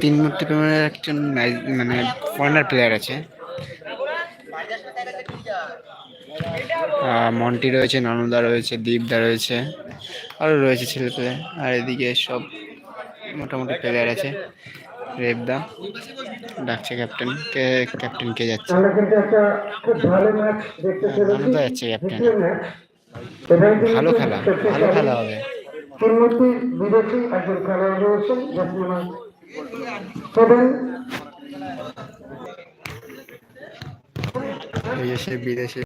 তিন মূর্তি প্রেমের একজন মানে ফরেনার প্লেয়ার আছে। মন্টি রয়েছে ননদা রয়েছে দীপদা রয়েছে আরও রয়েছে ছেলে প্লেয়ার আর এদিকে সব মোটামুটি প্লেয়ার আছে। রেবদা ডাকছে ক্যাপ্টেন কে ক্যাপ্টেন কে যাচ্ছে? ননদা যাচ্ছে ক্যাপ্টেন ভালো খেলা ভালো খেলা। হবে। তিনমূর্তি বিদেশি একজন খেলোয়াড় সে বিদেশি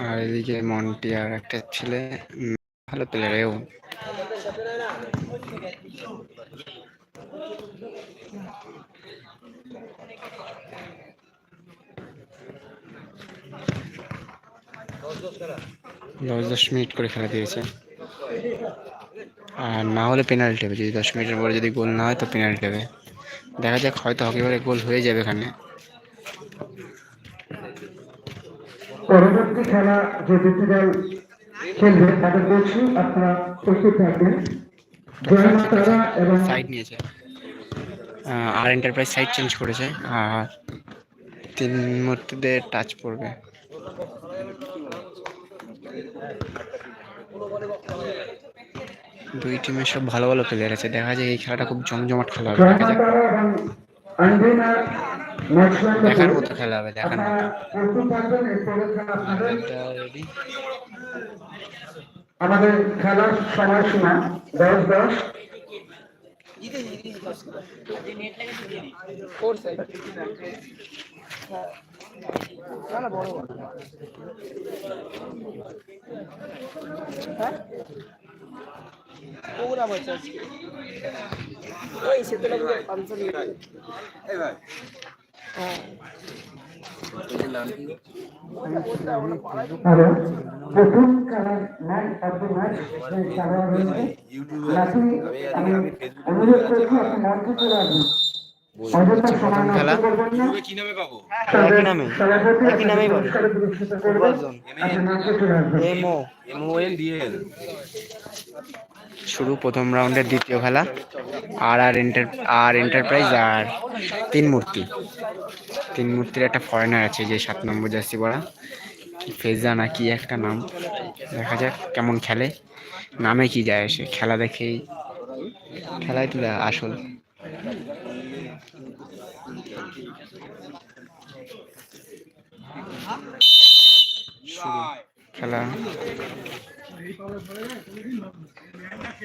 আর এদিকে মন্টি আর একটা ছেলে ভালো প্লেয়ার এও। দশ দশ মিনিট করে খেলা দিয়েছে। আর না হলে পেনাল্টি হবে। যদি দশ মিনিটের পরে যদি গোল না হয় তো পেনাল্টি হবে। দেখা যাক হয়তো হকিবারে গোল হয়ে যাবে এখানে। পরবর্তী খেলা যে দুটি দল খেলবে তাদের বলছি আপনারা প্রস্তুত থাকবেন। জয় মা তারা এবং সাইড নিয়েছে। আর এন্টারপ্রাইজ সাইড চেঞ্জ করেছে। আর তিন মূর্তিতে টাচ পড়বে। দুই টিমের সব ভালো ভালো প্লেয়ার আছে। দেখা যায় এই খেলাটা খুব জমজমাট খেলা হবে। দেখা যাক। দেখার মতো খেলা হবে দেখার আপনারা মতো। আমাদের খেলার সময়সীমা দশ দশ। হ্যালো আমি অনুরোধ করছি আপনি মঞ্চে চলে আসবেন অযথা সময় নষ্ট খেলা? কি নামে পাবো তাদের নামে? মঞ্চে চলে আসবেন এমও এম ও এল ডিএল শুরু প্রথম রাউন্ডের দ্বিতীয় খেলা, আর আর এন্টার আর এন্টারপ্রাইজ আর তিন মূর্তি। তিন মূর্তির একটা ফরেনার আছে যে সাত নম্বর জার্সি কি ফেজা না কি একটা নাম? দেখা যাক কেমন খেলে। নামে কি যায় সে? খেলা দেখেই, খেলাই তো আসল।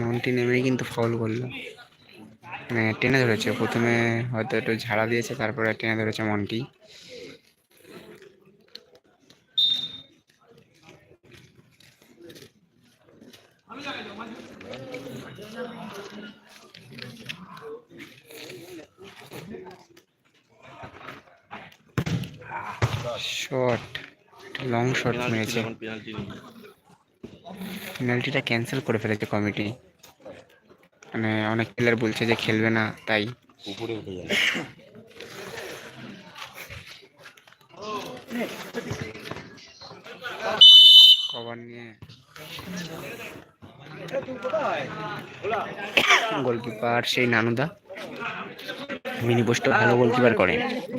মন্টি নেমেই কিন্তু ফাউল করল। মানে টেনে ধরেছে। প্রথমে হয়তো একটু ঝাড়া দিয়েছে তারপরে টেনে ধরেছে মন্টি শট লং শট মেরেছে। পেনাল্টিটা ক্যান্সেল করে ফেলেছে কমিটি মানে অনেক প্লেয়ার বলছে যে খেলবে না তাই। উপরে উঠে যায় কভার নিয়ে। গোলকিপার সেই নানুদা। মিনি পোস্টও ভালো গোলকিপার করে।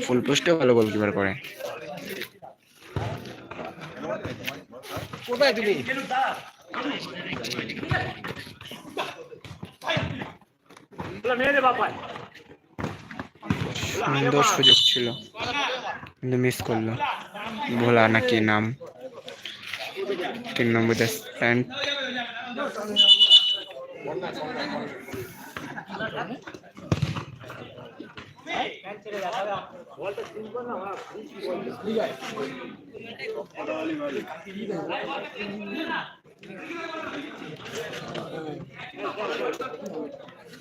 ফুল পোস্টেও ভালো গোলকিপার করে। সুন্দর সুযোগ ছিল। কিন্তু মিস করল। ভোলা নাকি নাম। তিন নম্বর এতেই গেল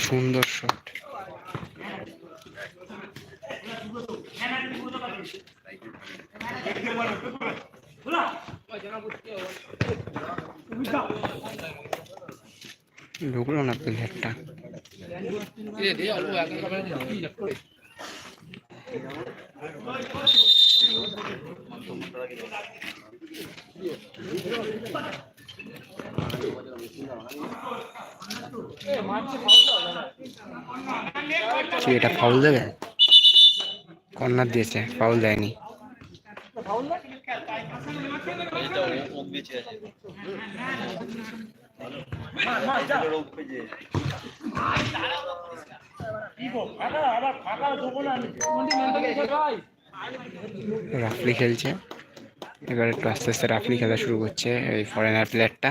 সুন্দর শট ঢুকলো না কি এটা ফাউল দেবে? কর্নার দিয়েছে ফাউল দেয়নি। রাফলি খেলছে। এবার একটু আস্তে আস্তে রাফলি খেলা শুরু করছে এই ফরেনার প্লেয়ারটা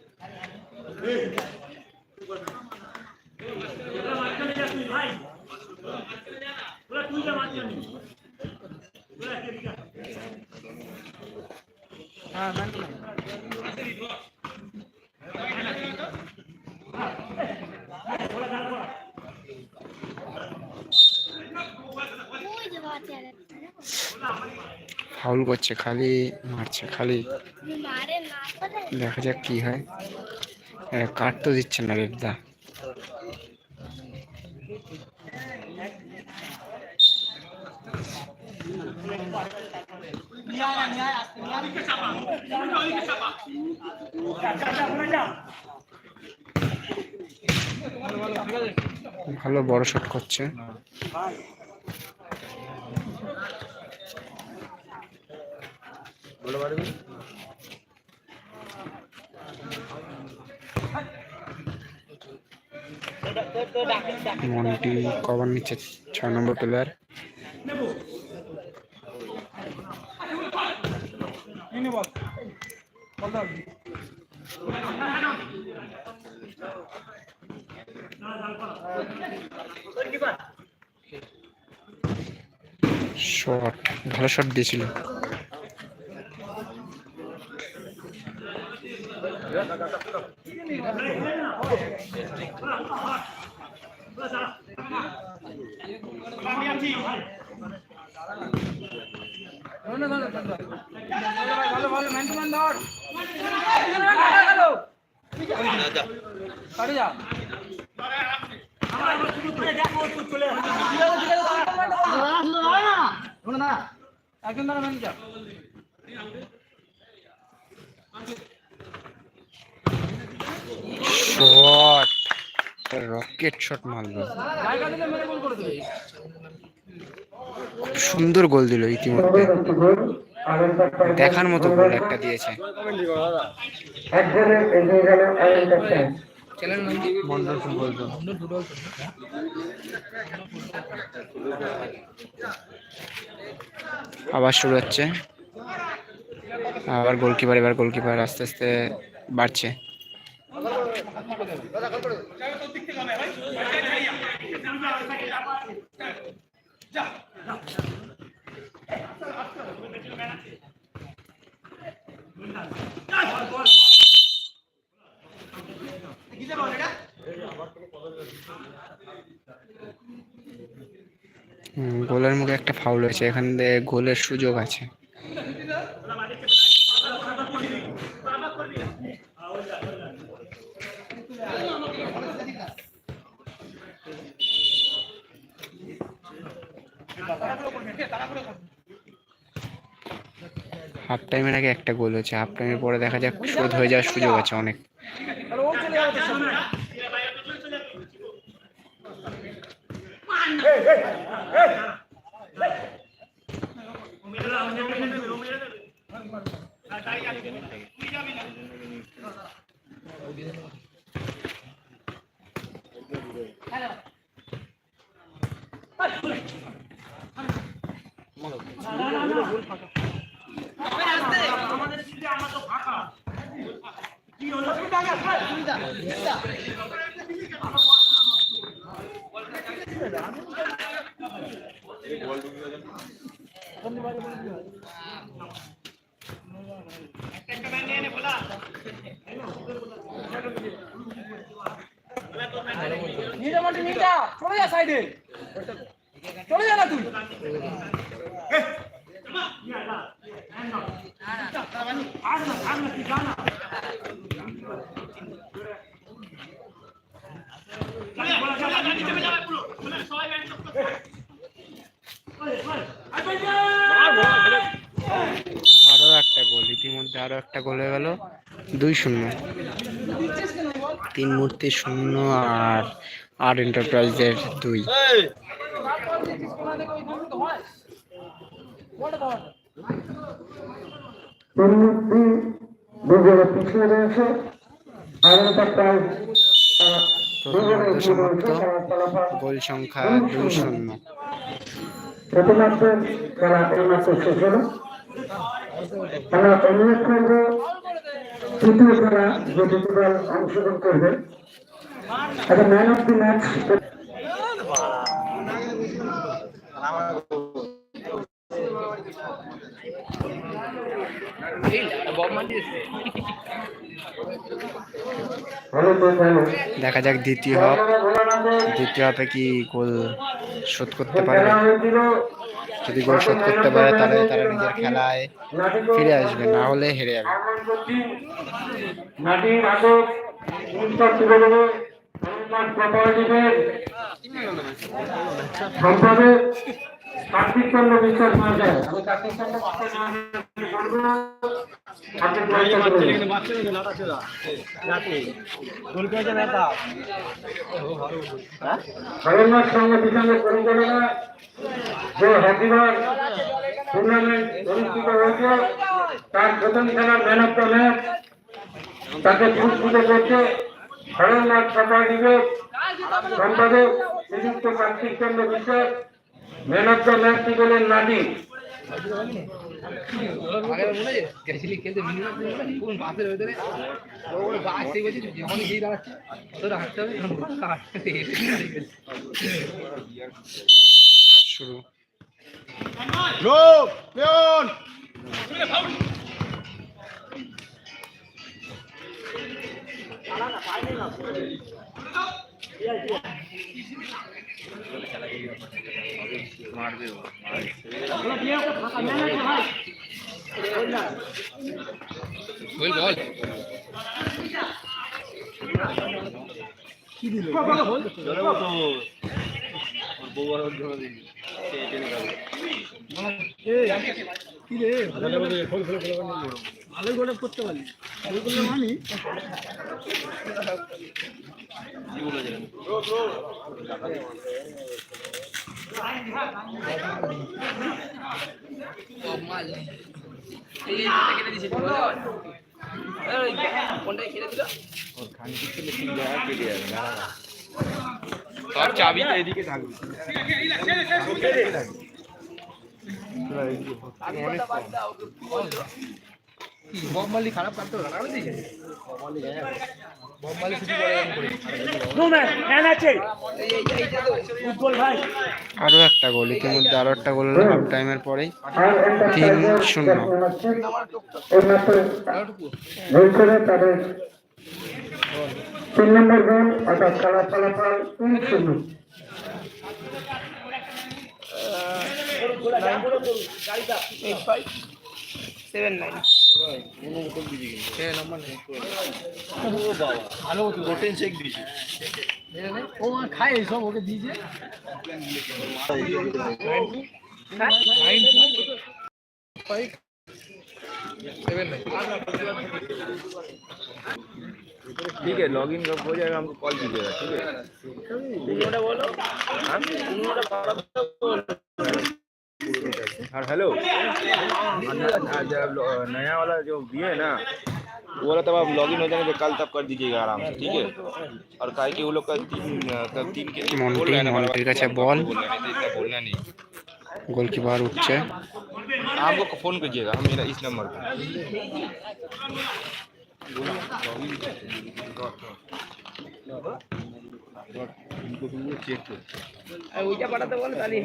ফাউল করছে খালি মারছে খালি। দেখা যাক কি হয়। কাট তো দিচ্ছে না রেবদা। ভালো বড় শট করছে। মন্টি কভার নিচ্ছে ছয় নম্বর প্লেয়ার শট ভালো শট দিয়েছিল। শট রকেট শট মারলো। খুব সুন্দর গোল দিল ইতিমধ্যে একটি গোল আনন্দ দেখার মতো গোল একটা দিয়েছে। আবার শুরু হচ্ছে। আবার গোলকিপার এবার গোলকিপার আস্তে আস্তে বাড়ছে। গোলের মুখে একটা ফাউল হয়েছে, এখান থেকে গোলের সুযোগ আছে। হাফ টাইমের আগে একটা গোল হয়েছে হাফ টাইমের পরে দেখা যাক, শোধ হয়ে যাওয়ার সুযোগ আছে অনেক। Gracias. নিটা মাটি নিটা চলে যা সাইডে চলে যা না তুই আরও একটা গোল ইতিমধ্যে আরও একটা গোল হয়ে গেল দুই শূন্য। তিন মূর্তি শূন্য আর আর এন্টারপ্রাইজের দুই। গোল সংখ্যা দুই শূন্য। খেলা এইমাত্র শেষ হলো আমরা অনুরোধ করব তৃতীয় খেলা যে দল অংশগ্রহণ করবে একটা ম্যান অফ দি ম্যাচ দেখা যাক দ্বিতীয় হাফ দ্বিতীয় হাফে কি গোল শোধ করতে হয়েছিল যদি গোল শোধ করতে পারে, তাহলে তারা নিজের খেলায় ফিরে আসবে, না হলে হেরে যাবে। সম্পাদক কার্তিক চন্দ্র বিশ্বাস মহাশয় আমি কার্তিক চন্দ্র বিশ্বাস। হরণনাথ সঙ্গে বিসঙ্গে পরিচালনা যে হকিবার টুর্নামেন্ট অনুষ্ঠিত হয়েছে তার প্রথম খেলার ম্যান অফ দ্য ম্যাচ তাকে পুরস্কৃত করছে হরণনাথ কোপারেটিভের সম্পাদক শ্রীযুক্ত Kartik Chandra Biswas man of the ম্যাচটি বলেন নাটি গেছিলি খেলতে মিনিমাম কোন বাসের শুরু বল বল জলে মতো ওর বউ আর টেনে খাবে ভালোই করতে পারলি ভালো করলে মানি কি দিল তার চাবি তো এদিকে থাকবে বব মালি খারাপ কাটতে হবে তো আরও একটা গোল ইতিমধ্যে আরও একটা গোল হাফ টাইমের পরেই আর একটা তিন শূন্য। তিন নম্বর গোল অর্থাৎ খেলার ফলাফল তিন শূন্য। সেভেন নাইন ও বাবা ভালো প্রোটিন শেক দিয়েছি ও আর খায় এইসব ওকে দিয়েছে सेवन ठीक है लॉग इन कब हो जाएगा हमको कॉल कीजिएगा ठीक है हाँ हाँ, और हेलो हाँ, नया वाला जो भी है ना वो वाला तब आप लॉग इन हो जाएँगे तो कल तब कर दीजिएगा आराम से ठीक है? और कहा कि वो लोग का तीन का तीन के का बॉल बोलना नहीं। गोल की बार उठ जाए आपको फ़ोन कीजिएगा हम मेरा इस नंबर पर চেক ওইটা পাঠাতে বলে তাহলে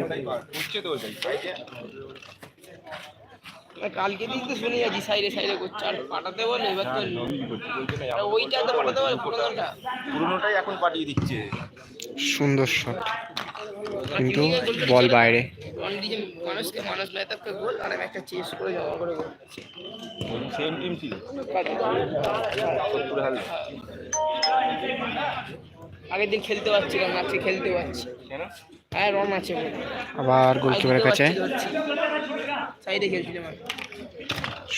কালকে দিন তো শুনে যাচ্ছি সাইডে সাইডে করছে। আর পাঠাতে বলে এবার তো হ্যাঁ, ওইটা তো পাঠাতে বলে পুরোনোটা পুরোনোটাই এখন পাঠিয়ে দিচ্ছে। সুন্দর শট কিন্তু বল বাইরে। মানুষকে মানুষ লয় গোল আর একটা চেস করে জমা করে গোল সেম টিম ছিল। আগের দিন খেলতে পারছিলাম না আজকে খেলতে পারছি। হ্যাঁ রন আছে আবার গোলকিপারের কাছে। সাইডে খেলছিলাম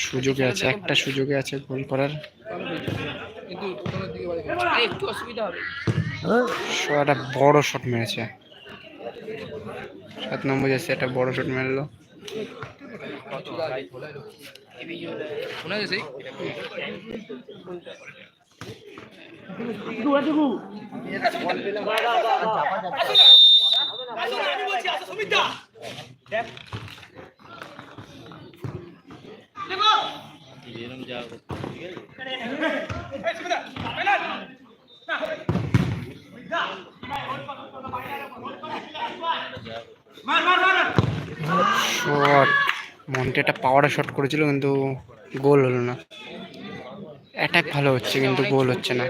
সুযোগে আছে একটা সুযোগে আছে গোল করার। একটু অসুবিধা হবে। একটা বড় শট মেরেছে। সাত নম্বর যাচ্ছে একটা বড় শট মেরলো। শোনা মন্টি একটা পাওয়ারে শট করেছিল কিন্তু গোল হলো না। অ্যাটাক ভালো হচ্ছে, কিন্তু গোল হচ্ছে না।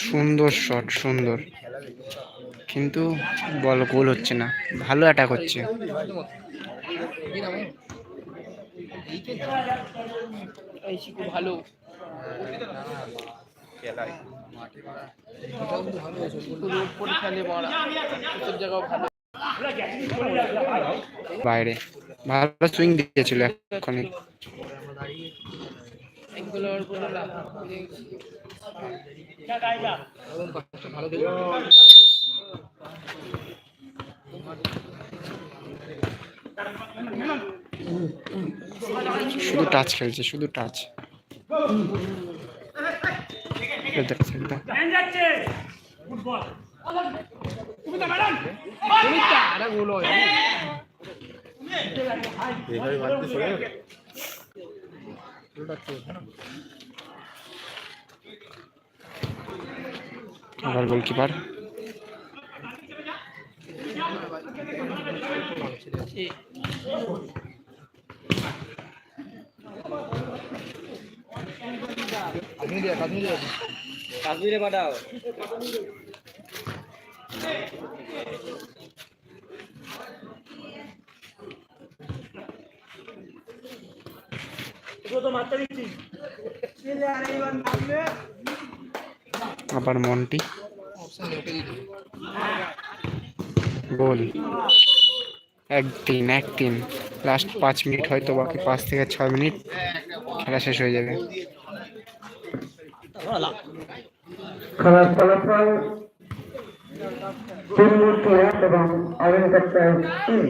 সুন্দর শট সুন্দর। কিন্তু বল গোল হচ্ছে না। ভালো অ্যাটাক হচ্ছে। ভালো বাইরে। ভালো সুইং দিয়েছিল ওর ভালো শুধু টাচ খেলছে শুধু টাচ আবার গোলকিপার কাশ্মীর দিয়ে কাশ্মীর কাশ্মীরে পাঠাও। আবার মন্টি। গোল। এক তিন এক তিন। লাস্ট পাঁচ মিনিট হয়তো বাকি পাঁচ থেকে ছয় মিনিট খেলা শেষ হয়ে যাবে। খেলার ফলাফল এবং তিন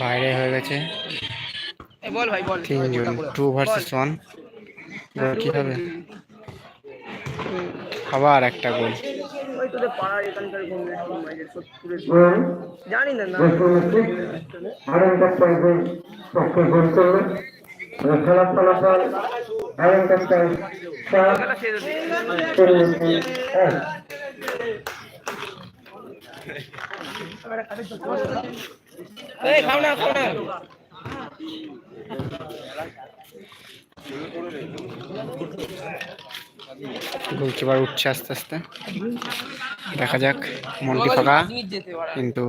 বাইরে হয়ে গেছে। বল ভাই বল। তিনজন টু ভার্সেস ওয়ান কি হবে? আবার একটা গোল। ওই তোদের পাড়ার এখানকার কোন জানি না খেলার ফলাফল এই খাও না খাও না। গোলকিপার উঠছে আস্তে আস্তে। দেখা যাক মনটি ফাঁকা। কিন্তু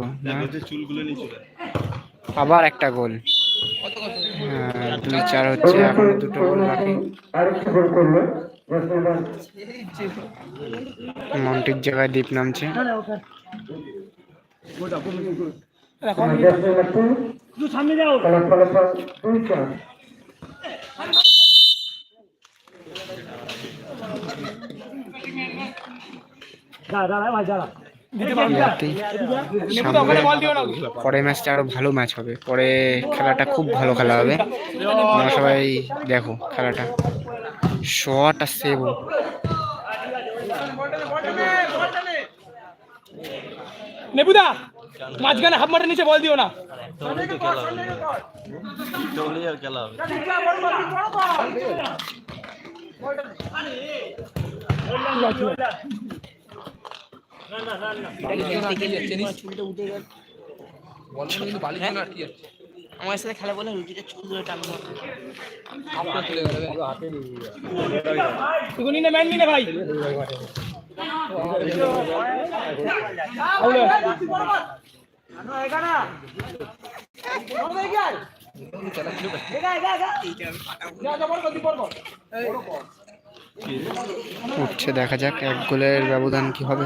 আবার একটা গোল। আহ, দুই চার হচ্ছে এখন দুটো গোল বাকি। গোল করল মন্টির জায়গায় দ্বীপ নামছে। জসমিতা টু খেলার ফলাফল দুই চার ইয়াতি সামনে পরের ম্যাচটা আরও ভালো ম্যাচ হবে। পরে খেলাটা খুব ভালো খেলা হবে। তোমরা সবাই দেখো খেলাটা। শট আর সেভ নেবুদা মাঝখানে হাফ মাঠের নিচে বল দিও না। আমার সাথে খেলা বলে রুটিটা ধরে টানবো তুই ম্যান ভাই উঠছে, দেখা যাক, এক গোলের ব্যবধান কি হবে।